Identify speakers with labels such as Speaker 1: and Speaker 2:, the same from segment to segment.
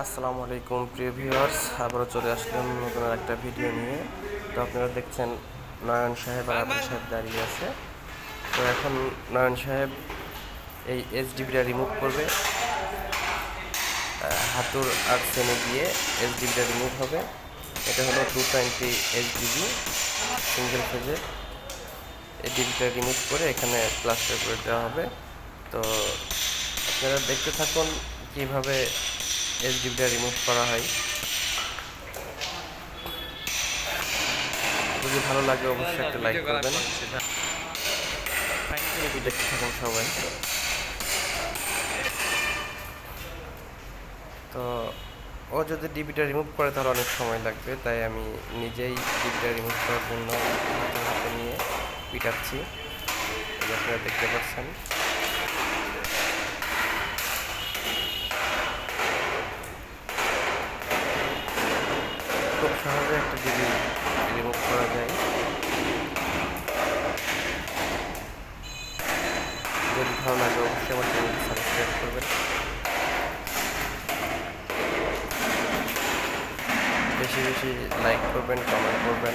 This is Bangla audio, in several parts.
Speaker 1: আসসালামু আলাইকুম, প্রিয় ভিউয়ার্স। আবারও চলে আসলাম নতুন একটা ভিডিও নিয়ে। তো আপনারা দেখছেন নয়ন সাহেব আর আবুল সাহেব দাঁড়িয়ে আছে। তো এখন নয়ন সাহেব এই এইচডিবিটা রিমুভ করবে। হাতুর আর শ্রেণি দিয়ে এইচডিবিটা রিমুভ হবে। এটা হলো টু টোয়েন্টি এইচডিবি সিঙ্গেল ফেজের এই ডিবিটা রিমুভ করে এখানে প্লাস্টার করে দেওয়া হবে। তো আপনারা দেখতে থাকুন কীভাবে এইচডিবিটা রিমুভ করা হয়। যদি ভালো লাগে অবশ্যই একটা লাইক করবেন। দেখতে থাকুন সবাই। তো ও যদি ডিবিটা রিমুভ করে তাহলে অনেক সময় লাগবে, তাই আমি নিজেই ডিবিটা রিমুভ করার জন্য হাতে নিয়ে পিটাচ্ছি। আপনারা দেখতে পাচ্ছেন। সহজে একটা ডিবি রিমুভ করা যায়। যদি ভালো লাগে, অবশ্যই আমার চ্যানেলটি সাবস্ক্রাইব করবেন। বেশি বেশি লাইক করবেন কমেন্ট করবেন।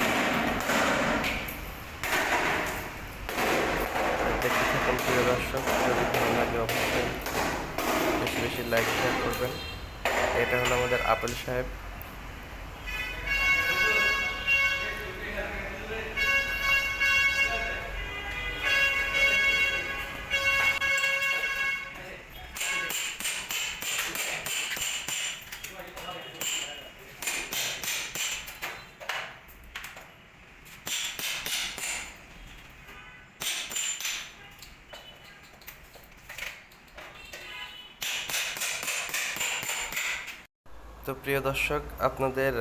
Speaker 1: দেখতে থাকুন প্রিয় দর্শক, যদি ভালো লাগে অবশ্যই বেশি বেশি লাইক শেয়ার করবেন। এটা হলো আমাদের আপেল সাহেব। তো প্রিয় দর্শক, আপনাদের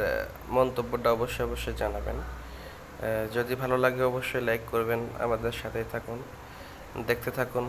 Speaker 1: মন্তব্যটা অবশ্যই অবশ্যই জানাবেন। যদি ভালো লাগে অবশ্যই লাইক করবেন, আমাদের সাথেই থাকুন। দেখতে থাকুন।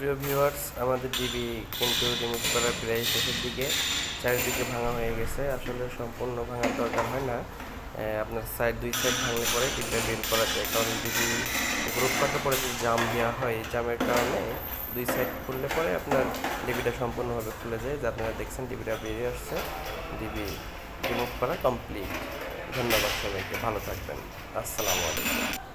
Speaker 1: প্রিয় ভিউয়ার্স আমাদের ডিবি কিন্তু রিমুভ করার প্রায় শেষের দিকে চারিদিকে ভাঙা হয়ে গেছে। আসলে সম্পূর্ণ ভাঙার দরকার হয় না। আপনার সাইড দুই সাইড ভাঙলে পরে ডিবিটা বের করা যায়। কারণ ডিবি গ্রুপ করার পরে যে জাম দেওয়া হয়, এই জামের কারণে দুই সাইড খুললে পরে আপনার ডিবিটা সম্পূর্ণভাবে খুলে যায়। যা আপনারা দেখছেন ডিবিটা বেরিয়ে আসছে। ডিবি রিমুভ করা কমপ্লিট ধন্যবাদ সবাইকে। ভালো থাকবেন। আসসালামু আলাইকুম।